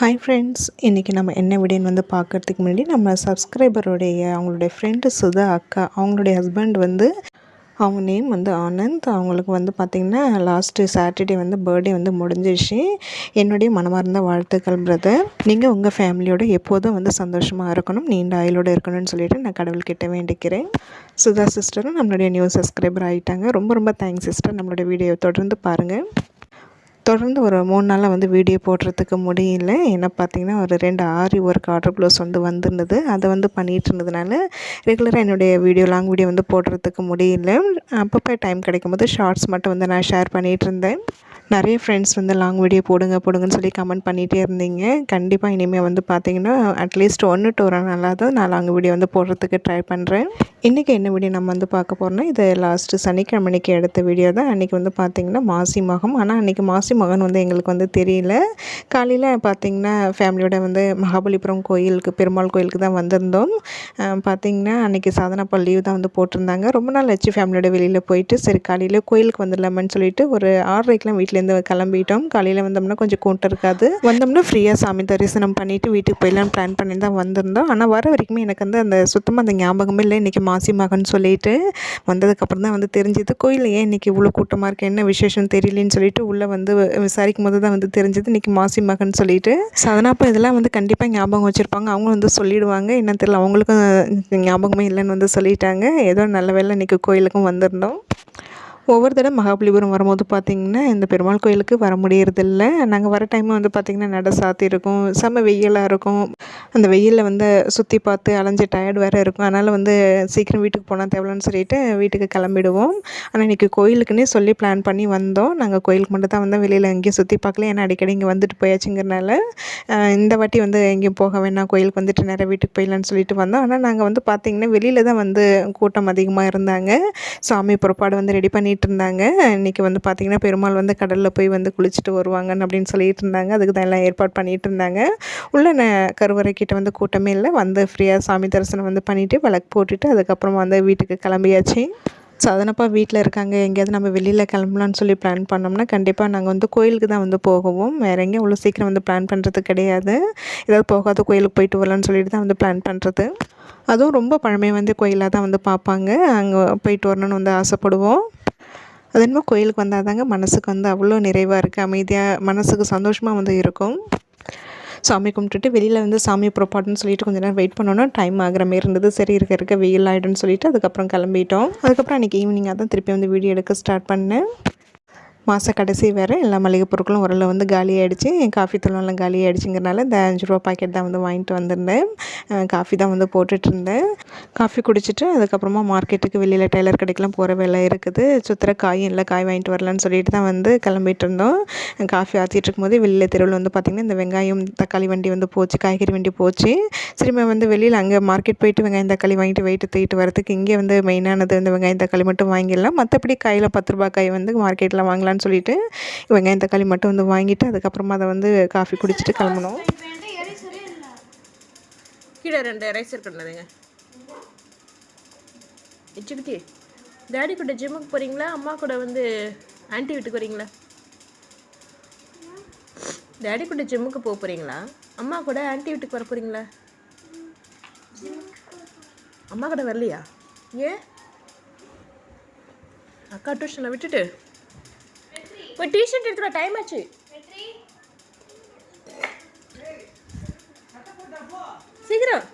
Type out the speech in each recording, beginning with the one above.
Hi friends இன்றைக்கி நம்ம என்ன வீடியோன்னு வந்து பார்க்குறதுக்கு முன்னாடி நம்ம சப்ஸ்கிரைபருடைய அவங்களுடைய ஃப்ரெண்டு சுதா அக்கா அவங்களுடைய ஹஸ்பண்ட் வந்து அவங்க நேம் வந்து ஆனந்த். அவங்களுக்கு வந்து பார்த்திங்கன்னா லாஸ்ட்டு சாட்டர்டே வந்து பர்த்டே வந்து முடிஞ்சிருச்சு. என்னுடைய மனமார்ந்த வாழ்த்துக்கள் பிரதர் நீங்கள் உங்கள் ஃபேமிலியோடு எப்போதும் வந்து சந்தோஷமாக இருக்கணும் நீண்ட ஆயிலோடு இருக்கணும்னு சொல்லிட்டு நான் கடவுள்கிட்ட வேண்டிக்கிறேன். சுதா சிஸ்டரும் நம்மளுடைய நியூ சப்ஸ்கிரைபர் ஆகிட்டாங்க ரொம்ப ரொம்ப தேங்க்ஸ் சிஸ்டர் நம்மளுடைய வீடியோ தொடர்ந்து பாருங்கள் தொடர்ந்து ஒரு மூணு நாளாக வந்து வீடியோ போடுறதுக்கு முடியல. ஏன்னா பார்த்தீங்கன்னா ஒரு ரெண்டு ஆரி ஒர்க் ஆர்டர் ப்ளவுஸ் வந்து வந்திருந்தது. அதை வந்து பண்ணிகிட்டு இருந்ததுனால ரெகுலராக என்னுடைய வீடியோ லாங் வீடியோ வந்து போடுறதுக்கு முடியல. அப்பப்போ டைம் கிடைக்கும் போது ஷார்ட்ஸ் மட்டும் வந்து நான் ஷேர் பண்ணிகிட்டு இருந்தேன். நிறைய ஃப்ரெண்ட்ஸ் வந்து லாங் வீடியோ போடுங்க போடுங்கன்னு சொல்லி கமெண்ட் பண்ணிகிட்டே இருந்தீங்க. கண்டிப்பாக இனிமேல் வந்து பார்த்தீங்கன்னா அட்லீஸ்ட் ஒன்று டூ நல்லா தான் நான் லாங் வீடியோ வந்து போடுறதுக்கு ட்ரை பண்ணுறேன் இன்றைக்கி என்ன வீடியோ நம்ம வந்து பார்க்க போகிறோம்னா இது லாஸ்ட்டு சனிக்கிழமைக்கு எடுத்த வீடியோ தான். அன்றைக்கி வந்து பார்த்திங்கன்னா மாசி மகம். ஆனால் அன்றைக்கி மாசி மகன் வந்து எங்களுக்கு வந்து தெரியல. காலையில் பார்த்திங்கன்னா ஃபேமிலியோட வந்து மகாபலிபுரம் கோயிலுக்கு பெருமாள் கோயிலுக்கு தான் வந்திருந்தோம். பார்த்திங்கன்னா அன்றைக்கி சாதனாப்பா லீவ் தான் வந்து போட்டிருந்தாங்க. ரொம்ப நாள் வச்சு ஃபேமிலியோட வெளியில் போயிட்டு. சரி காலையில் கோயிலுக்கு வந்துடலாமான்னு சொல்லிட்டு ஒரு ஆறரைக்கெலாம் வீட்டில் வீட்டிலேருந்து கிளம்பிட்டோம். காலையில் வந்தோம்னா கொஞ்சம் கூட்டம் இருக்காது. வந்தோம்னா ஃப்ரீயாக சாமி தரிசனம் பண்ணிவிட்டு வீட்டுக்கு போயிடலாம் பிளான் பண்ணி தான் வந்திருந்தோம். ஆனால் வர வரைக்குமே எனக்கு வந்து அந்த சுத்தமாக அந்த ஞாபகமே இல்லை. இன்றைக்கி மாசி மகன் சொல்லிட்டு வந்ததுக்கப்புறம் தான் வந்து தெரிஞ்சது. கோயிலில் ஏன் இன்றைக்கி இவ்வளோ கூட்டமாக இருக்குது என்ன விசேஷம் தெரியலன்னு சொல்லிட்டு உள்ளே வந்து விசாரிக்கும் போது தான் வந்து தெரிஞ்சது. இன்றைக்கி மாசி மகன் சொல்லிட்டு. சதனாப்பா இதெல்லாம் வந்து கண்டிப்பாக ஞாபகம் வச்சுருப்பாங்க. அவங்க வந்து சொல்லிடுவாங்க. என்ன தெரியல அவங்களுக்கும் ஞாபகமே இல்லைன்னு வந்து சொல்லிட்டாங்க. ஏதோ நல்ல வேலை இன்றைக்கி கோயிலுக்கும் வந்திருந்தோம். ஒவ்வொரு தடவை மகாபலிபுரம் வரும்போது பார்த்திங்கன்னா இந்த பெருமாள் கோயிலுக்கு வர முடியறதில்ல. நாங்கள் வர டைம் வந்து பார்த்திங்கன்னா நட சாத்தி இருக்கும். செம்ம வெயிலாக இருக்கும். அந்த வெயிலில் வந்து சுற்றி பார்த்து அலைஞ்சு டயர்டு வேறு இருக்கும். அதனால் வந்து சீக்கிரம் வீட்டுக்கு போனால் தேவலன்னு சொல்லிட்டு வீட்டுக்கு கிளம்பிடுவோம். ஆனால் இன்றைக்கி கோயிலுக்குன்னே சொல்லி பிளான் பண்ணி வந்தோம். நாங்கள் கோயிலுக்கு மட்டும் தான் வந்து வெளியில் எங்கேயும் சுற்றி பார்க்கல. ஏன்னா அடிக்கடி இங்கே வந்துட்டு போயாச்சுங்கிறனால இந்த வாட்டி வந்து எங்கேயும் போக வேணாம். கோயிலுக்கு வந்துட்டு நேராக வீட்டுக்கு போயிடலான்னு சொல்லிட்டு வந்தோம். ஆனால் நாங்கள் வந்து பார்த்திங்கன்னா வெளியில் தான் வந்து கூட்டம் அதிகமாக இருந்தாங்க. சாமி புறப்பாடு வந்து ரெடி பண்ணிட்டு சொல்லிகிட்டு இருந்தாங்க இன்றைக்கி வந்து பார்த்திங்கன்னா பெருமாள் வந்து கடலில் போய் வந்து குளிச்சுட்டு வருவாங்கன்னு அப்படின்னு சொல்லிட்டு இருந்தாங்க அதுக்கு தான் எல்லாம் ஏற்பாடு பண்ணிகிட்டு இருந்தாங்க உள்ள கருவறை கிட்ட வந்து கூட்டமே இல்லை. வந்து ஃப்ரீயாக சாமி தரிசனம் வந்து பண்ணிவிட்டு விளக்கு போட்டுட்டு அதுக்கப்புறம் வந்து வீட்டுக்கு கிளம்பியாச்சு. ஸோ அதனப்பா வீட்டில் இருக்காங்க. எங்கேயாவது நம்ம வெளியில் கிளம்பலான்னு சொல்லி பிளான் பண்ணோம்னா கண்டிப்பாக நாங்கள் வந்து கோயிலுக்கு தான் வந்து போகவும். வேறு எங்கேயும் அவ்வளோ சீக்கிரம் வந்து பிளான் பண்ணுறது கிடையாது. ஏதாவது போகாத கோயிலுக்கு போயிட்டு வரலான்னு சொல்லிட்டு தான் வந்து பிளான் பண்ணுறது அதுவும் ரொம்ப பழமை வந்து கோயிலாக தான் வந்து பார்ப்பாங்க. அங்கே போயிட்டு வரணும்னு வந்து ஆசைப்படுவோம். அது என்னமோ கோயிலுக்கு வந்தால் தாங்க மனசுக்கு வந்து அவ்வளோ நிறைவாக இருக்குது அமைதியாக மனசுக்கு சந்தோஷமாக வந்து இருக்கும். சாமி கும்பிட்டுட்டு வெளியில் வந்து சாமி புறப்பாடுன்னு சொல்லிட்டு கொஞ்ச நேரம் வெயிட் பண்ணோன்னா டைம் ஆகிற மாரி இருந்தது. சரி இருக்க இருக்க வெயில் ஆகிடும்னு சொல்லிட்டு அதுக்கப்புறம் கிளம்பிட்டோம். அதுக்கப்புறம் அன்றைக்கி ஈவினிங்காக தான் திருப்பி வந்து வீடியோ எடுக்க ஸ்டார்ட் பண்ணேன். மாத கடைசி வேறு எல்லா மளிகை பொருட்களும் ஓரளவு வந்து காலி என் காஃபி தூளெல்லாம் காலி ஆகிடுச்சிங்கிறனால இந்த அஞ்சு ரூபா பாக்கெட் தான் வந்து வாங்கிட்டு வந்திருந்தேன். காஃபி தான் வந்து போட்டுட்ருந்தேன். காஃபி குடிச்சிட்டு அதுக்கப்புறமா மார்க்கெட்டுக்கு வெளியில் டெய்லர் கடைக்கெலாம் போகிற வேலை இருக்குது. சுற்றுற காயும் இல்லை காய் வாங்கிட்டு வரலான்னு சொல்லிட்டு தான் வந்து கிளம்பிட்டு இருந்தோம் காஃபி ஆற்றிட்டு இருக்கும்போது வெளியில் தெருவில் வந்து பார்த்திங்கன்னா இந்த வெங்காயம் தக்காளி வண்டி வந்து போச்சு காய்கறி வண்டி போச்சு. திரும்ப வந்து வெளியில் அங்கே மார்க்கெட் போயிட்டு வெங்காயம் தக்காளி வாங்கிட்டு வெயிட்டு தூக்கிட்டு வரதுக்கு இங்கே வந்து மெயினானது இந்த வெங்காயம் தக்காளி மட்டும் வாங்கிடலாம். மற்றபடி காயில் பத்து ரூபாய் காய் வந்து மார்க்கெட்டில் வாங்கலாம்னு வேணான்னு சொல்லிட்டு வெங்காயம் தக்காளி மட்டும் வந்து வாங்கிட்டு அதுக்கப்புறமா அதை வந்து காஃபி குடிச்சிட்டு கிளம்பணும். கீழே ரெண்டு ரைஸ் இருக்குதுங்க வச்சுக்கிட்டி டேடி கூட ஜிம்முக்கு போகிறீங்களா அம்மா கூட வந்து ஆன்ட்டி வீட்டுக்கு வரீங்களா டேடி கூட ஜிம்முக்கு போக போகிறீங்களா அம்மா கூட ஆன்ட்டி வீட்டுக்கு வர போகிறீங்களா அம்மா கூட வரலையா? ஏன்? அக்கா டியூஷனை விட்டுட்டு? போய் டிஷர்ட் எடுத்துகிற டைம் ஆச்சு. சீக்கிரம்.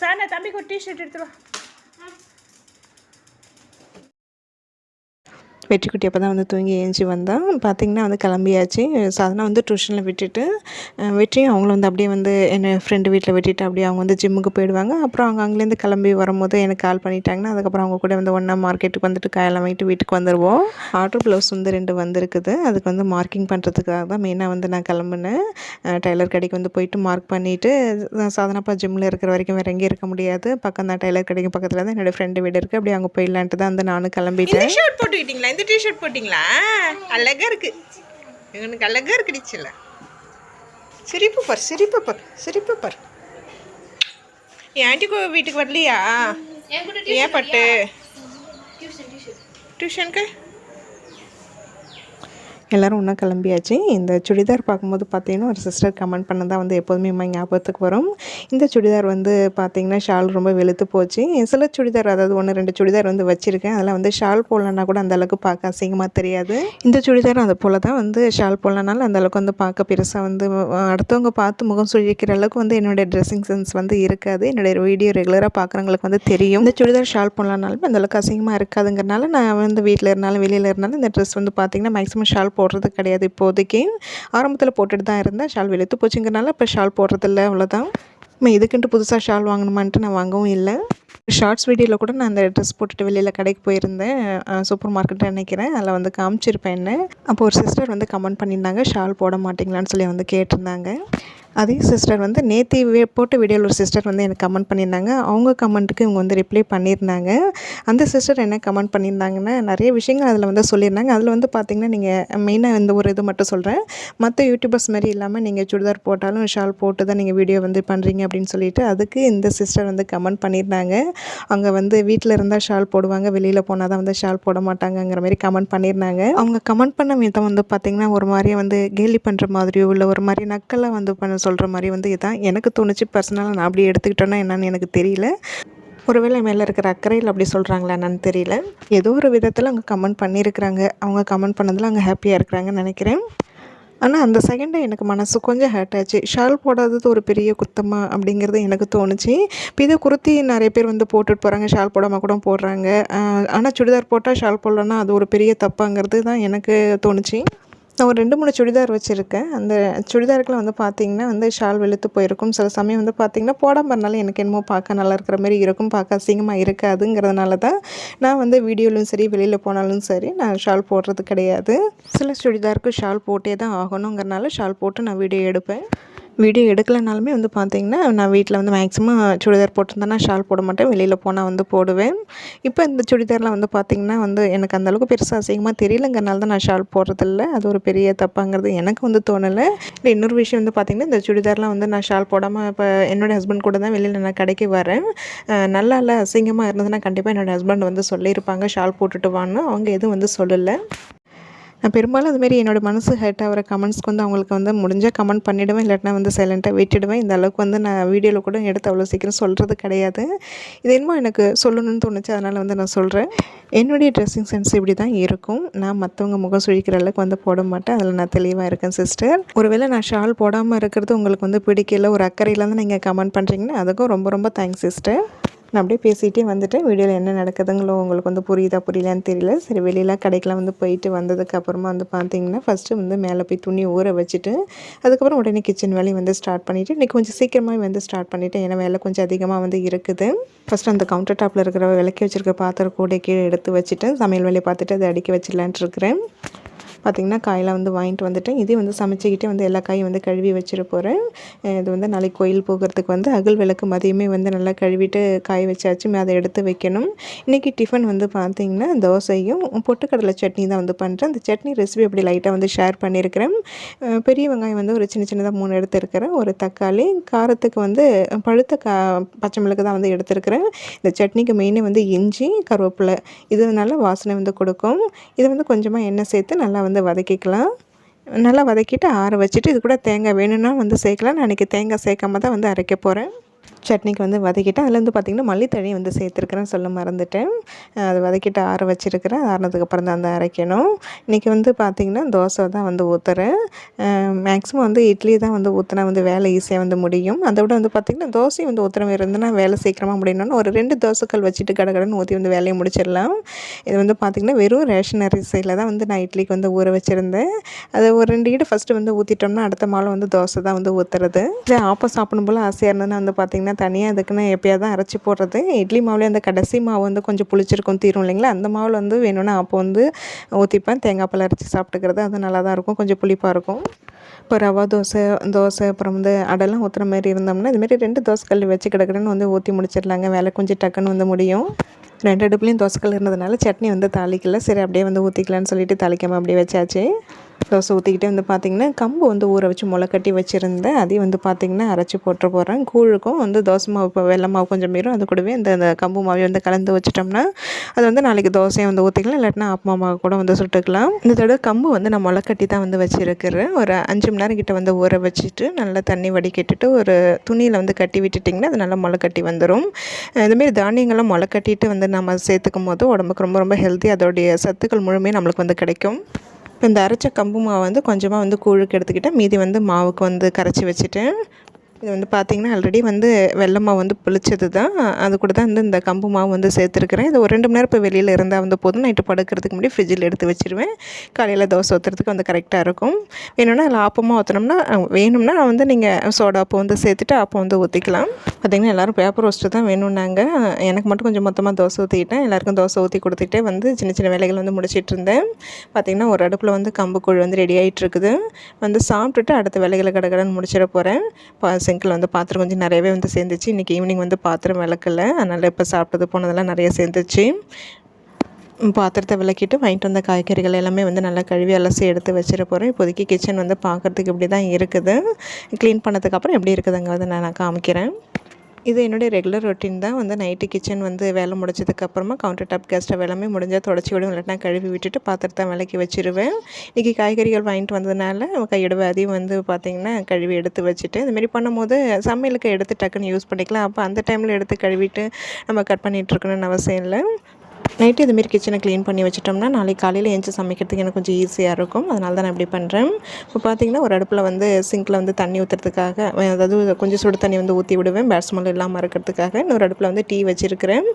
சார் தம்பிக்கு ஒரு டிஷர்ட் எடுத்துருவா வெற்றிக்குட்டி அப்போ தான் வந்து தூங்கி ஏஞ்சி வந்தான். பார்த்திங்கன்னா வந்து கிளம்பியாச்சு. சாதனா வந்து டியூஷனில் விட்டுட்டு வெற்றியும் அவங்கள வந்து அப்படியே வந்து என்னை ஃப்ரெண்டு வீட்டில் விட்டுட்டு அப்படியே அவங்க வந்து ஜிம்முக்கு போயிடுவாங்க. அப்புறம் அவங்க அங்கேருந்து கிளம்பி வரும்போது எனக்கு கால் பண்ணிட்டாங்கன்னா அதுக்கப்புறம் அவங்க கூட வந்து ஒன்றா மார்க்கெட்டுக்கு வந்துட்டு காயெல்லாம் வாங்கிட்டு வீட்டுக்கு வந்துடுவோம் ஆர்டர் ப்ளவுஸ் வந்து ரெண்டு வந்திருக்குது. அதுக்கு வந்து மார்க்கிங் பண்ணுறதுக்காக தான் மெயினாக வந்து நான் கிளம்புனேன். டைலர் கடைக்கு வந்து போயிட்டு மார்க் பண்ணிவிட்டு சாதனப்பா ஜிம்மில் இருக்கிற வரைக்கும் வேறு எங்கேயும் இருக்க முடியாது. பக்கம் தான் டைலர் கடைக்கு பக்கத்தில் தான் என்னோடய ஃப்ரெண்டு வீடு இருக்குது அப்படியே அங்கே போயிடலான்ட்டு தான் வந்து நானும் கிளம்பிட்டேன். இந்த டிஷர்ட் போட்டிங்களா? அழகா இருக்கு. எனக்கு அழகா இருக்குடிச்சுல சிரிப்பு பார் சிரிப்பு பார் சிரிப்பு பார். என் ஆண்டி வீட்டுக்கு வரலையா? ஏன் பட்டு? டியூஷனுக்கு எல்லோரும் ஒன்றா கிளம்பியாச்சு. இந்த சுடிதார் பார்க்கும்போது பார்த்தீங்கன்னா ஒரு சிஸ்டர் கமெண்ட் பண்ணதான் வந்து எப்போதுமே நம்ம ஞாபகத்துக்கு வரும். இந்த சுடிதார் வந்து பார்த்தீங்கன்னா ஷால் ரொம்ப வெளுத்து போச்சு. சில சுடிதார் அதாவது ஒன்று ரெண்டு சுடிதார் வந்து வச்சுருக்கேன். அதில் வந்து ஷால் போடலன்னா கூட அந்த அளவுக்கு பார்க்க அசிங்கமாக தெரியாது. இந்த சுடிதாரும் அது போல் தான் வந்து ஷால் போடலனாலும் அந்த அளவுக்கு வந்து பார்க்க பெருசாக வந்து அடுத்தவங்க பார்த்து முகம் சுழிக்கிற அளவுக்கு வந்து என்னுடைய ட்ரெஸ்ஸிங் சென்ஸ் வந்து இருக்காது. என்னுடைய வீடியோ ரெகுலராக பார்க்குறவங்களுக்கு வந்து தெரியும். இந்த சுடிதார் ஷால் போடலனாலுமே அந்த அளவுக்கு அசிங்கமாக இருக்காதுங்கிறனால நான் வந்து வீட்டில் இருந்தாலும் வெளியில் இருந்தாலும் இந்த ட்ரெஸ் வந்து பார்த்திங்கன்னா மேக்ஸிமம் ஷால் போடுறது கிடையாது இப்போதைக்கு. ஆரம்பத்தில் போட்டுட்டு தான் இருந்தேன். ஷால் வெளுத்து போச்சுங்கிறனால இப்போ ஷால் போடுறதில்ல அவ்வளோதான் நம்ம இதுக்குன்ட்டு புதுசாக ஷால் வாங்கணுமான்ட்டு நான் வாங்கவும் இல்லை. ஷார்ட்ஸ் வீடியோவில் கூட நான் அந்த ட்ரெஸ் போட்டுட்டு வெளியில் கடைக்கு போயிருந்தேன். சூப்பர் மார்க்கெட்டை நினைக்கிறேன். அதில் வந்து காமிச்சிருப்பேன் என்ன. அப்போ ஒரு சிஸ்டர் வந்து கமெண்ட் பண்ணியிருந்தாங்க ஷால் போட மாட்டிங்களான்னு சொல்லி வந்து கேட்டிருந்தாங்க. அதே சிஸ்டர் வந்து நேற்று போட்ட வீடியோவில் ஒரு சிஸ்டர் வந்து எனக்கு கமெண்ட் பண்ணியிருந்தாங்க. அவங்க கமெண்ட்டுக்கு இவங்க வந்து ரிப்ளை பண்ணியிருந்தாங்க. அந்த சிஸ்டர் என்ன கமெண்ட் பண்ணியிருந்தாங்கன்னா நிறைய விஷயங்கள் அதில் வந்து சொல்லியிருந்தாங்க. அதில் வந்து பார்த்திங்கன்னா நீங்கள் மெயினாக இந்த ஒரு இது மட்டும் சொல்கிறேன் மற்ற யூடியூபர்ஸ் மாதிரி இல்லாமல் நீங்கள் சுடிதார் போட்டாலும் ஷால் போட்டு தான் நீங்கள் வீடியோ வந்து பண்ணுறீங்க அப்படின்னு சொல்லிட்டு அதுக்கு இந்த சிஸ்டர் வந்து கமெண்ட் பண்ணியிருந்தாங்க. அங்கே வந்து வீட்டில் இருந்தால் ஷால் போடுவாங்க வெளியில் போனால் தான் வந்து ஷால் போட மாட்டாங்கங்கிற மாதிரி கமெண்ட் பண்ணியிருந்தாங்க. அவங்க கமெண்ட் பண்ண விதம் வந்து பார்த்திங்கன்னா ஒரு மாதிரியே வந்து கேலி பண்ணுற மாதிரியோ இல்லை ஒரு மாதிரி நக்கலாக வந்து பண்ண சொல்கிற மாதிரி வந்து இதான். எனக்கு தோணுச்சு பர்சனலாக நான் அப்படி எடுத்துக்கிட்டேன்னா என்னன்னு எனக்கு தெரியல. ஒருவேளை மேலே இருக்கிற அக்கறையில் அப்படி சொல்கிறாங்களா என்னன்னு தெரியல. ஏதோ ஒரு விதத்தில் அவங்க கமெண்ட் பண்ணியிருக்கிறாங்க அவங்க கமெண்ட் பண்ணதில் அவங்க ஹாப்பியாக இருக்கிறாங்கன்னு நினைக்கிறேன். ஆனால் அந்த செகண்டை எனக்கு மனசு கொஞ்சம் ஹர்ட் ஆச்சு. ஷால் போடாதது ஒரு பெரிய குத்தமா அப்படிங்கிறது எனக்கு தோணுச்சு. இப்போ இதை குருத்தி நிறைய பேர் வந்து போட்டுட்டு போகிறாங்க ஷால் போடாமல் கூட போடுறாங்க. ஆனால் சுடிதார் போட்டால் ஷால் போடலன்னா அது ஒரு பெரிய தப்பாங்கிறது தான் எனக்கு தோணுச்சு. நான் ஒரு ரெண்டு மூணு சுடிதார் வச்சுருக்கேன். அந்த சுடிதாருக்குலாம் வந்து பார்த்திங்கன்னா வந்து ஷால் வெளுத்து போயிருக்கும். சில சமயம் வந்து பார்த்திங்கன்னா போடாமல் இருந்தாலும் எனக்கு என்னமோ பார்க்க நல்லா இருக்கிற மாதிரி இருக்கும். பார்க்க அசிங்கமாக இருக்காதுங்கிறதுனால தான் நான் வந்து வீடியோலையும் சரி வெளியில் போனாலும் சரி நான் ஷால் போடுறது கிடையாது. சில சுடிதாருக்கு ஷால் போட்டே தான் ஆகணுங்கிறனால ஷால் போட்டு நான் வீடியோ எடுப்பேன். வீடியோ எடுக்கலைனாலுமே வந்து பார்த்திங்கன்னா நான் வீட்டில் வந்து மேக்ஸிமம் சுடிதார் போட்டிருந்தேன்னா ஷால் போட மாட்டேன். வெளியில் போனால் வந்து போடுவேன். இப்போ இந்த சுடிதாரில் வந்து பார்த்திங்கன்னா வந்து எனக்கு அந்தளவுக்கு பெருசாக அசிங்கமாக தெரியலங்கிறனால தான் நான் ஷால் போடுறதில்ல. அது ஒரு பெரிய தப்பாங்கிறது எனக்கு வந்து தோணலை. இல்லை இன்னொரு விஷயம் வந்து பார்த்திங்கன்னா இந்த சுடிதார்லாம் வந்து நான் ஷால் போடாமல் இப்போ என்னோடய ஹஸ்பண்ட் கூட தான் வெளியில் நான் கடைக்கு வரேன். நல்லா இல்லை அசிங்கமாக இருந்ததுன்னா கண்டிப்பாக என்னோடய ஹஸ்பண்ட் வந்து சொல்லியிருப்பாங்க ஷால் போட்டுட்டு வான்னு. அவங்க எதுவும் வந்து சொல்லலை. நான் பெரும்பாலும் அதுமாரி என்னோடய மனசு ஹர்ட் ஆகிற கமெண்ட்ஸ்க்கு வந்து அவங்களுக்கு வந்து முடிஞ்சால் கமெண்ட் பண்ணிவிடுவேன் இல்லாட்டினா வந்து சைலண்ட்டாக விட்டுடுவேன். இந்த அளவுக்கு வந்து நான் வீடியோவில் கூட எடுத்து அவ்வளோ சீக்கிரம் சொல்கிறது கிடையாது. இது என்னமோ எனக்கு சொல்லணும்னு தோணுச்சு. அதனால் வந்து நான் சொல்கிறேன் என்னுடைய ட்ரெஸ்ஸிங் சென்ஸ் இப்படி தான் இருக்கும். நான் மற்றவங்க முகம் சுழிக்கிற அளவுக்கு வந்து போட மாட்டேன். அதில் நான் தெளிவாக இருக்கேன் சிஸ்டர் ஒருவேளை நான் ஷால் போடாமல் இருக்கிறது உங்களுக்கு வந்து பிடிக்கல ஒரு அக்கறையில் வந்து நீங்கள் கமெண்ட் பண்ணுறீங்கன்னா அதுக்கும் ரொம்ப ரொம்ப தேங்க்ஸ் சிஸ்டர் நான் அப்படியே பேசிகிட்டே வந்துட்டேன். வீடியோவில் என்ன நடக்குதுங்களோ உங்களுக்கு வந்து புரியுதா புரியலான்னு தெரியல. சரி வெளியெலாம் கடைக்கெலாம் வந்து போயிட்டு வந்ததுக்கப்புறமா வந்து பார்த்தீங்கன்னா ஃபஸ்ட்டு வந்து மேலே போய் துணி ஊற வச்சுட்டு அதுக்கப்புறம் உடனே கிச்சன் வேலையை வந்து ஸ்டார்ட் பண்ணிவிட்டு இன்றைக்கி கொஞ்சம் சீக்கிரமாக வந்து ஸ்டார்ட் பண்ணிவிட்டேன் ஏன்னா வேலை கொஞ்சம் அதிகமாக வந்து இருக்குது. ஃபஸ்ட்டு அந்த கவுண்டர் டாப்பில் இருக்கிற விளக்கி வச்சுருக்க பாத்திரம் கூட கீழே எடுத்து வச்சுட்டு சமையல் வேலையை பார்த்துட்டு அதை அடுக்கி வச்சிடலான்ட்டு இருக்கிறேன். பார்த்திங்கன்னா காயெல்லாம் வந்து வாங்கிட்டு வந்துட்டேன். இதே வந்து சமைச்சிக்கிட்டே வந்து எல்லா காயும் வந்து கழுவி வச்சிட போகிறேன் இது வந்து நாளைக்கு கோயில் போகிறதுக்கு வந்து அகல் விளக்கு மதியமே வந்து நல்லா கழுவிட்டு காய வச்சாச்சு. அதை எடுத்து வைக்கணும். இன்றைக்கி டிஃபன் வந்து பார்த்திங்கன்னா தோசையும் பொட்டுக்கடலை சட்னி தான் வந்து பண்ணுறேன் அந்த சட்னி ரெசிபி அப்படி லைட்டாக வந்து ஷேர் பண்ணியிருக்கிறேன் பெரிய வெங்காயம் வந்து ஒரு சின்ன சின்னதாக மூணு எடுத்துருக்கிறேன். ஒரு தக்காளி காரத்துக்கு வந்து பழுத்த கா பச்சை மிளகு தான் வந்து எடுத்துருக்கிறேன். இந்த சட்னிக்கு மெயினே வந்து இஞ்சி கருவேப்பிலை. இது வாசனை வந்து கொடுக்கும். இதை வந்து கொஞ்சமாக எண்ணெய் சேர்த்து நல்லா வந்து வதக்கிக்கலாம். நல்லா வதக்கிட்டு ஆற வச்சுட்டு இது கூட தேங்காய் வேணும்னா வந்து சேர்க்கலாம். நான் இன்றைக்கி தேங்காய் சேர்க்காம தான் வந்து அரைக்க போகிறேன் சட்னிக்கு வந்து வதக்கிட்டு அதில் வந்து பார்த்திங்கன்னா மல்லித்தழி வந்து சேர்த்துருக்குறேன்னு சொல்ல மறந்துட்டேன். அது வதக்கிட்டு ஆற வச்சுருக்கிறேன். ஆறினதுக்கப்புறம் தான் அந்த அரைக்கணும். இன்றைக்கி வந்து பார்த்திங்கன்னா தோசை தான் வந்து ஊற்றுறேன் மேக்ஸிமம் வந்து இட்லி தான் வந்து ஊற்றினா வந்து வேலை ஈஸியாக வந்து முடியும். அதை விட வந்து பார்த்திங்கன்னா தோசை வந்து ஊற்றுற இருந்ததுன்னா வேலை சீக்கிரமாக முடியணும்னு ஒரு ரெண்டு தோசைக்கல் வச்சுட்டு கடகடன்னு ஊற்றி வந்து வேலையை முடிச்சிடலாம். இது வந்து பார்த்திங்கன்னா வெறும் ரேஷன் அரிசியில் தான் வந்து நான் இட்லிக்கு வந்து ஊற வச்சுருந்தேன். அதை ஒரு ரெண்டு ஈடு ஃபஸ்ட்டு வந்து ஊற்றிட்டோம்னா அடுத்த மாலை வந்து தோசை தான் வந்து ஊற்றுறது இதே ஆப்பம் சாப்பிடும் போல் ஆசையாக இருந்ததுன்னா வந்து பார்த்திங்கன்னா தனியாக அதுக்குன்னு எப்பயாவது தான் அரைச்சி போடுறது. இட்லி மாவுலேயே அந்த கடைசி மாவு வந்து கொஞ்சம் புளிச்சிருக்கும் தீரும் இல்லைங்களா? அந்த மாவில் வந்து வேணும்னா அப்போ வந்து ஊற்றிப்பேன் தேங்காய் பழம் அரைச்சி சாப்பிட்டுக்கிறது அது நல்லா தான் இருக்கும். கொஞ்சம் புளிப்பாக இருக்கும். இப்போ ரவா தோசை தோசை அப்புறம் வந்து அடெல்லாம் ஊற்றுற மாதிரி இருந்தோம்னா இதுமாரி ரெண்டு தோசைக்கல் வச்சு கிடக்குறேன்னு வந்து ஊற்றி முடிச்சிடலாங்க. வேலை கொஞ்சம் டக்குன்னு வந்து முடியும். ரெண்டு அடுப்புலேயும் தோசைக்கல் இருந்ததுனால சட்னி வந்து தாளிக்கல. சரி அப்படியே வந்து ஊற்றிக்கலான்னு சொல்லிட்டு தாளிக்காமல் அப்படியே வச்சாச்சு. தோசை ஊற்றிக்கிட்டே வந்து பார்த்திங்கன்னா கம்பு வந்து ஊற வச்சு முளைக்கட்டி வச்சுருந்தேன். அதையும் வந்து பார்த்திங்கன்னா அரைச்சி போட்டு போகிறேன் கூழுக்கும் வந்து தோசை மாவு இப்போ வெள்ளை மாவு கொஞ்சம் மீறும். அது கூடவே இந்த கம்பு மாவை வந்து கலந்து வச்சிட்டோம்னா அது வந்து நாளைக்கு தோசையை வந்து ஊற்றிக்கலாம் இல்லாட்டினா ஆப்மா மாவு கூட வந்து சுட்டுக்கலாம். இந்த தடவை கம்பு வந்து நான் முளை கட்டி தான் வந்து வச்சுருக்கிறேன். ஒரு அஞ்சு மணி நேரம் கிட்ட வந்து ஊற வச்சுட்டு நல்லா தண்ணி வடிகட்டிட்டு ஒரு துணியில் வந்து கட்டி விட்டுட்டிங்கன்னா அது நல்லா முளை கட்டி வந்துடும் இதுமாரி தானியங்கள்லாம் முளைக்கட்டிட்டு வந்து நம்ம சேர்த்துக்கும் போது உடம்புக்கு ரொம்ப ரொம்ப ஹெல்த்தி அதோடைய சத்துக்கள் முழுமையாக நம்மளுக்கு வந்து கிடைக்கும். இப்போ இந்த அரைச்ச கம்பு மாவை வந்து கொஞ்சமாக வந்து கூழுக்கு எடுத்துக்கிட்டேன். மீதி வந்து மாவுக்கு வந்து கரைச்சி வச்சுட்டேன். இது வந்து பார்த்திங்கன்னா ஆல்ரெடி வந்து வெள்ளமாக வந்து புளிச்சது தான் அது கூட தான் வந்து இந்த கம்பு மாவு வந்து சேர்த்துருக்குறேன். இது ஒரு ரெண்டு மணி நேரம் இப்போ வெளியில் இருந்தால் வந்து போதும். நைட்டு படுக்கிறதுக்கு முன்னாடி ஃப்ரிட்ஜில் எடுத்து வச்சுருவேன். காலையில் தோசை ஊற்றுறதுக்கு வந்து கரெக்டாக இருக்கும். வேணும்னா அதில் ஆப்பமாக ஊற்றினோம்னா வேணும்னா வந்து நீங்கள் சோடா அப்போ வந்து சேர்த்துட்டு அப்போ வந்து ஊற்றிக்கலாம் பார்த்திங்கன்னா எல்லோரும் பேப்பர் ரோஸ்ட்டு தான் வேணும்னாங்க. எனக்கு மட்டும் கொஞ்சம் மொத்தமாக தோசை ஊற்றிக்கிட்டேன் எல்லாருக்கும் தோசை ஊற்றி கொடுத்துட்டே வந்து சின்ன சின்ன வேலைகள் வந்து முடிச்சிட்டு இருந்தேன். பார்த்திங்கன்னா ஒரு அடுப்பில் வந்து கம்பு கூழ் வந்து ரெடி ஆகிட்டு இருக்குது. வந்து சாப்பிட்டுட்டு அடுத்த வேலைகளை கடகடன்னு முடிச்சிட போகிறேன் செங்கல் வந்து பாத்திரம் கொஞ்சம் நிறையவே வந்து சேர்ந்துச்சு. இன்றைக்கி ஈவினிங் வந்து பாத்திரம் விளக்கல. அதனால் இப்போ சாப்பிட்டது போனதெல்லாம் நிறைய சேர்ந்துச்சு. பாத்திரத்தை விளக்கிட்டு வாங்கிட்டு வந்த காய்கறிகள் எல்லாமே வந்து நல்லா கழுவி அலசி எடுத்து வச்சிட போகிறேன் இப்போதைக்கு கிச்சன் வந்து பார்க்குறதுக்கு இப்படி தான் இருக்குது க்ளீன் பண்ணதுக்கப்புறம் எப்படி இருக்குதுங்கிறத நான் நான் காமிக்கிறேன். இது என்னுடைய ரெகுலர் ரொட்டீன் தான். வந்து நைட்டு கிச்சன் வந்து வேலை முடிச்சதுக்கப்புறமா கவுண்டர் டாப் கேஸ் ஸ்டவ் எல்லாமே முடிஞ்சால் தொடச்சி விடும் இல்லாட்டினா கழுவி விட்டுட்டு பாத்திரத்தை விளக்கி வச்சுருவேன். இன்றைக்கி காய்கறிகள் வாங்கிட்டு வந்ததுனால கையிடுவே அதையும் வந்து பார்த்திங்கன்னா கழுவி எடுத்து வச்சுட்டு இந்தமாரி பண்ணும்போது சமையலுக்கு எடுத்து டக்குன்னு யூஸ் பண்ணிக்கலாம். அப்போ அந்த டைமில் எடுத்து கழுவிட்டு நம்ம கட் பண்ணிகிட்ருக்கணும்னு அவசியம் இல்லை. நைட்டு இதுமாரி கிச்சனை க்ளீன் பண்ணி வச்சிட்டோம்னா நாளைக்கு காலையில் எழுந்து சமைக்கிறதுக்கு எனக்கு கொஞ்சம் ஈஸியாக இருக்கும். அதனால தான் நான் இப்படி பண்ணுறேன் இப்போ பார்த்திங்கன்னா ஒரு அடுப்பில் வந்து சிங்கில் வந்து தண்ணி ஊற்றுறதுக்காக அதாவது கொஞ்சம் சுடு தண்ணி வந்து ஊற்றி விடுவேன். பேட் ஸ்மெல் இல்லாமல் இருக்கிறதுக்காக இன்னொரு அடுப்பில் வந்து டீ வச்சுருக்கிறேன்.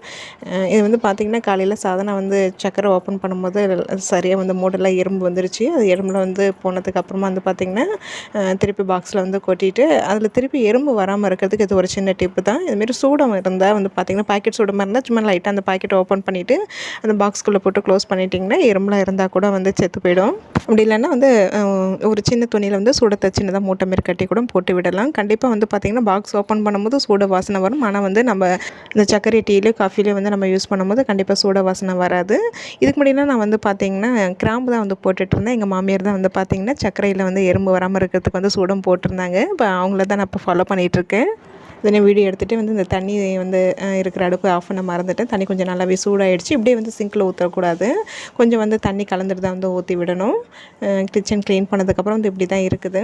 இது வந்து பார்த்திங்கன்னா காலையில் சாதனை வந்து சக்கரை ஓப்பன் பண்ணும்போது சரியாக வந்து மூடெல்லாம் எறும்பு வந்துருச்சு. அது எறும்பில் வந்து போனதுக்கப்புறமா வந்து பார்த்திங்கன்னா திருப்பி பாக்ஸில் வந்து கொட்டிட்டு அதில் திருப்பி எறும்பு வராமல் இருக்கிறதுக்கு இது ஒரு சின்ன டிப்பு தான். இதுமாரி சூடம் இருந்தால் வந்து பார்த்திங்கன்னா பாக்கெட் சூடமாக இருந்தால் சும்மா லைட்டாக அந்த பாக்கெட் ஓப்பன் பண்ணிவிட்டு அந்த பாக்ஸ்குள்ளே போட்டு க்ளோஸ் பண்ணிட்டிங்கன்னா எறும்புலாம் இருந்தால் கூட வந்து செத்து போயிடும். அப்படி இல்லைன்னா வந்து ஒரு சின்ன துணியில் வந்து சூடத்தை சின்னதாக மூட்டை மாரி கட்டி கூட போட்டு விடலாம். கண்டிப்பாக வந்து பார்த்திங்கன்னா பாக்ஸ் ஓப்பன் பண்ணும்போது சூட வாசனை வரும். ஆனால் வந்து நம்ம இந்த சர்க்கரை டீலேயோ காஃபிலையும் வந்து நம்ம யூஸ் பண்ணும்போது கண்டிப்பாக சூட வாசனை வராது. இதுக்கு முன்னாடிலாம் நான் வந்து பார்த்திங்கன்னா கிராம்பு தான் வந்து போட்டுட்டு இருந்தேன். எங்கள் மாமியார் தான் வந்து பார்த்திங்கன்னா சர்க்கரையில் வந்து எறும்பு வராமல் இருக்கிறதுக்கு வந்து சூடம் போட்டிருந்தாங்க. இப்போ அவங்கள தான் நான் இப்போ ஃபாலோ பண்ணிகிட்ருக்கேன் இதனை வீடியோ எடுத்துகிட்டு வந்து இந்த தண்ணி வந்து இருக்கிற அடுப்பு ஆஃப் பண்ண மறந்துட்டேன். தண்ணி கொஞ்சம் நல்லாவே சூடாகிடுச்சு இப்படியே வந்து சிங்கில் ஊற்றக்கூடாது கொஞ்சம் வந்து தண்ணி கலந்துட்டு தான் வந்து ஊற்றி விடணும். கிச்சன் க்ளீன் பண்ணதுக்கப்புறம் வந்து இப்படி தான் இருக்குது.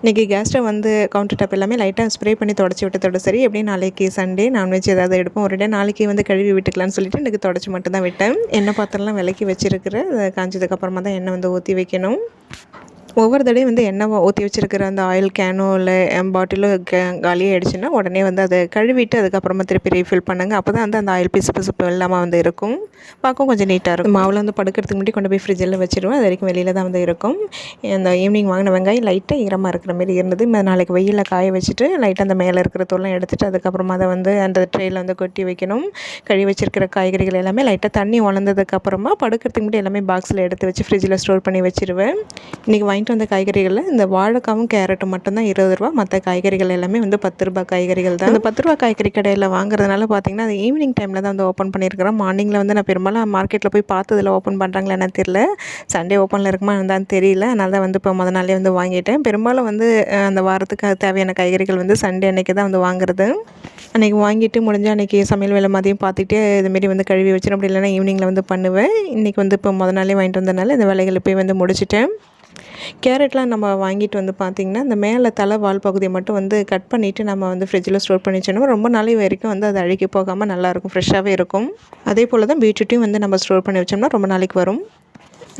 இன்றைக்கி கேஸ் ஸ்டவ் வந்து கவுண்டர் டாப் எல்லாமே லைட்டாக ஸ்ப்ரே பண்ணி தொடச்சி விட்டதோட சரி. எப்படியும் நாளைக்கு சண்டே நான்வெஜ் ஏதாவது எடுப்போம். ஒரு டே நாளைக்கு வந்து கழுவி விட்டுக்கலான்னு சொல்லிட்டு எனக்கு தொடச்சி மட்டும் தான் விட்டேன். எண்ணெய் பாத்திரம்லாம் விலக்கி வச்சுருக்கிற காஞ்சதுக்கப்புறமா தான் எண்ணெய் வந்து ஊற்றி வைக்கணும். ஒவ்வொரு தடையும் வந்து எண்ணெய் ஊற்றி வச்சுருக்கிற அந்த ஆயில் கேனோ இல்லை பாட்டிலோ um, கே காலியாகிடுச்சுன்னா உடனே வந்து அதை கழுவிட்டு அதுக்கப்புறமா திருப்பி ரீஃபில் பண்ணுங்கள் அப்போ தான் வந்து அந்த ஆயில் பிசு பிசுப்பு இல்லாமல் வந்து இருக்கும். பார்க்கும் கொஞ்சம் நீட்டாக இருக்கும். மாவில் வந்து படுக்கிறதுக்கு முன்னாடி கொண்டு போய் ஃப்ரிட்ஜில் வச்சுருவேன். அது வரைக்கும் வெளியில் தான் வந்து இருக்கும். அந்த ஈவினிங் வாங்கின வெங்காயம் லைட்டாக ஈரமாக இருக்கிற மாதிரி இருந்தது. நாளைக்கு வெயிலில் காய வச்சுட்டு லைட்டாக அந்த மேலே இருக்கிற தோல்லாம் எடுத்துகிட்டு அதுக்கப்புறமா அதை வந்து அந்த ட்ரெயில் வந்து கொட்டி வைக்கணும். கழுவி வச்சிருக்கிற காய்கறிகள் எல்லாமே லைட்டாக தண்ணி உணர்ந்ததுக்கப்புறமா படுக்கிறதுக்கு முன்னாடி எல்லாமே பாக்ஸில் எடுத்து வச்சு ஃப்ரிட்ஜில் ஸ்டோர் பண்ணி வச்சுருவேன். இன்றைக்கி வாங்கி வாங்கிட்டு வந்த காய்கறிகளில் இந்த வாழைக்காவும் கேரட்டும் மட்டும்தான் இருபது ரூபா. மற்ற காய்கறிகள் எல்லாமே வந்து பத்து ரூபா காய்கறிகள் தான். இந்த பத்து ரூபா காய்கறி கடையில் வாங்குறதுனால பார்த்தீங்கன்னா அது ஈவினிங் டைமில் தான் வந்து ஓப்பன் பண்ணியிருக்கிறேன் மார்னிங்கில் வந்து நான் பெரும்பாலும் மார்க்கெட்டில் போய் பார்த்ததில் ஓப்பன் பண்ணுறாங்களா என்ன தெரியல. சண்டே ஓப்பனில் இருக்குமா இருந்தான்னு தெரியல. அதனால தான் வந்து இப்போ முத நாளே வந்து வாங்கிட்டேன். பெரும்பாலும் வந்து அந்த வாரத்துக்கு தேவையான காய்கறிகள் வந்து சண்டே அன்றைக்கி தான் வந்து வாங்குறது. அன்றைக்கி வாங்கிட்டு முடிஞ்சால் அன்றைக்கி சமையல் வேலை மதியம் பார்த்துட்டு இதுமாரி வந்து கழுவி வச்சிடும் அப்படி இல்லைனா ஈவினிங்கில் வந்து பண்ணுவேன். இன்றைக்கி வந்து இப்போ முத நாளே வாங்கிட்டு வந்தனால இந்த வேலைகளை போய் வந்து முடிச்சிட்டேன். கேரட்லாம் நம்ம வாங்கிட்டு வந்து பார்த்திங்கன்னா இந்த மேலே தலை வால் பகுதியை மட்டும் வந்து கட் பண்ணிவிட்டு நம்ம வந்து ஃப்ரிட்ஜில் ஸ்டோர் பண்ணி வச்சோம்னா ரொம்ப நாளை வரைக்கும் வந்து அது அழுகி போகாமல் நல்லாயிருக்கும் ஃப்ரெஷ்ஷாகவே இருக்கும். அதே போல் தான் பீட்ரூட்டையும் வந்து நம்ம ஸ்டோர் பண்ணி வச்சோம்னா ரொம்ப நாளைக்கு வரும்.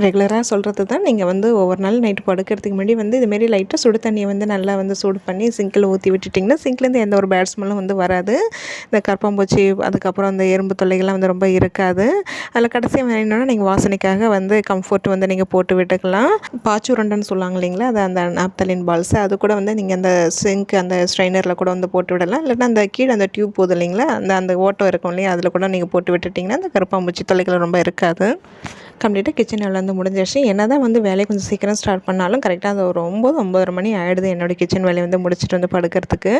ரெகுலராக சொல்கிறது தான். நீங்கள் வந்து ஒவ்வொரு நாள் நைட்டு படுக்கிறதுக்கு முன்னாடி வந்து இதுமாரி லைட்டாக சுடு தண்ணியை வந்து நல்லா வந்து சூடு பண்ணி சிங்கில் ஊற்றி விட்டுட்டிங்கன்னா சிங்க்லேருந்து எந்த ஒரு பேட் ஸ்மெல்லும் வந்து வராது. இந்த கற்பம்பூச்சி அதுக்கப்புறம் அந்த எறும்பு தொல்லைகள்லாம் வந்து ரொம்ப இருக்காது. அதில் கடைசியாக வேணும்னா நீங்கள் வாசனைக்காக வந்து கம்ஃபர்ட் வந்து நீங்கள் போட்டு விட்டுக்கலாம். பாச்சுருண்டன்னு சொல்லுவாங்க இல்லைங்களா? அது அந்த நாப்தலின் பால்ஸ் அது கூட வந்து நீங்கள் அந்த சிங்க் அந்த ஸ்ட்ரைனரில் கூட வந்து போட்டு விடலாம். இல்லைன்னா அந்த கீழே அந்த டியூப் போகுது இல்லைங்களா? அந்த அந்த ஓட்டம் இருக்கும் இல்லையா? அதில் கூட நீங்கள் போட்டு விட்டுட்டிங்கன்னா அந்த கருப்பாம்பூச்சி தொலைகள் ரொம்ப இருக்காது. கம்ப்ளீட்டாக கிச்சன் வேலை வந்து முடிஞ்சிருச்சு. என்ன தான் வந்து வேலையை கொஞ்சம் சீக்கிரம் ஸ்டார்ட் பண்ணாலும் கரெக்டாக அது ஒரு ஒம்பது ஒம்பதரை மணி ஆகிடுது என்னோடய கிச்சன் வேலையை வந்து முடிச்சுட்டு வந்து படுக்கிறதுக்கு.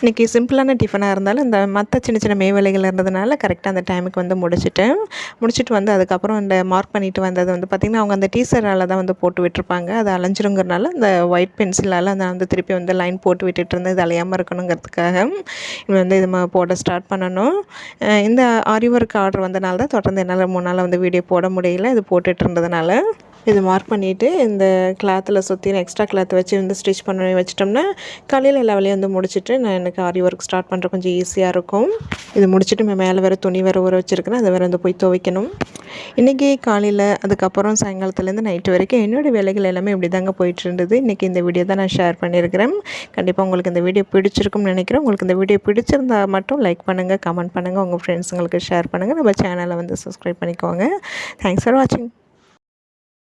இன்றைக்கி சிம்பிளான டிஃபனாக இருந்தாலும் இந்த மற்ற சின்ன சின்ன மே வேலைகள் இருந்ததுனால கரெக்டாக அந்த டைமுக்கு வந்து முடிச்சிட்டேன். முடிச்சுட்டு வந்து அதுக்கப்புறம் இந்த மார்க் பண்ணிட்டு வந்தது வந்து பார்த்திங்கன்னா அவங்க அந்த டீசரால் தான் வந்து போட்டு விட்டுருப்பாங்க. அது அலைஞ்சிருங்கிறனால அந்த ஒயிட் பென்சிலால் நான் வந்து திருப்பி வந்து லைன் போட்டு விட்டுட்டு இருந்தேன். இது அலையாமல் இருக்கணுங்கிறதுக்காக. இது வந்து இது போட ஸ்டார்ட் பண்ணணும். இந்த ஆரி ஒர்க் ஆர்டர் வந்தனால தான் தொடர்ந்து என்னால் மூணு நாள் வந்து வீடியோ போட முடியல. அது போட்டுட்டு இருந்ததுனால இது மார்க் பண்ணிவிட்டு இந்த கிளாத்தில் சுற்றி எக்ஸ்ட்ரா கிளாத் வச்சு வந்து ஸ்டிச் பண்ணி வச்சிட்டோம்னா காலையில் எல்லா வேலையும் வந்து முடிச்சுட்டு நான் எனக்கு ஆரி ஒர்க் ஸ்டார்ட் பண்ணுற கொஞ்சம் ஈஸியாக இருக்கும். இது முடிச்சுட்டு மே- மேலே வேறு துணி வேறு ஊற வச்சுருக்கேன். அதை வேறு வந்து போய் துவைக்கணும். இன்றைக்கி காலையில் அதுக்கப்புறம் சாயங்காலத்துலேருந்து நைட்டு வரைக்கும் என்னோடய வேலைகள் எல்லாமே இப்படி தாங்க போயிட்டு இருந்தது. இன்றைக்கி இந்த வீடியோ தான் நான் ஷேர் பண்ணியிருக்கிறேன். கண்டிப்பாக உங்களுக்கு இந்த வீடியோ பிடிச்சிருக்கும்னு நினைக்கிறேன். உங்களுக்கு இந்த வீடியோ பிடிச்சிருந்தா மட்டும் லைக் பண்ணுங்கள் கமெண்ட் பண்ணுங்கள் உங்கள் ஃப்ரெண்ட்ஸுங்களுக்கு ஷேர் பண்ணுங்கள் நம்ம சேனலை வந்து சப்ஸ்கிரைப் பண்ணிக்கோங்க. தேங்க்ஸ் ஃபார் வாட்சிங்